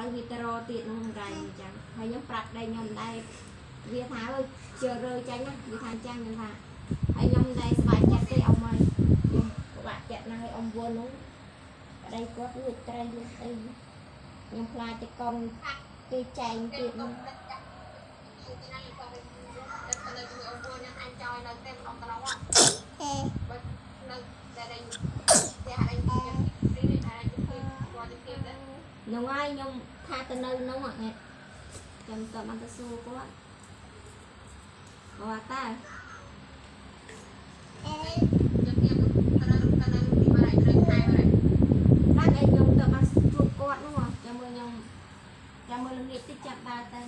ឡូវវាទៅរកទៀតនោះរ៉ៃអញ្ចឹងហើយខ្ញុំប្រាប់ដៃខ្ញុំដែរវាថាអើយជឿរើចាញ់ណាវាថាអញ្ចឹងខ្ញុំថាហើយខ្ញុំដែរស្បាយចិត្តទេអ៊ំហើយខ្ញុំពិបាកចិត្តណាស់ហើយអ៊ំវល់នោះប្តីគាត់លួចត្រីលួចអីខ្ញុំខ្លាចតែកូនគេចែងទៀតនោះនោះហើ យខ្ញុំថាទៅនៅនោះអត់នេះខ្ញុំតបានទៅសួរគាត់គាត់តាបានឲ្យខ្ញុំទៅបានជួបគាត់នោះចាំមើលខ្ញុំចាំមើលល្ងាចតិចចាប់ដើរទៅ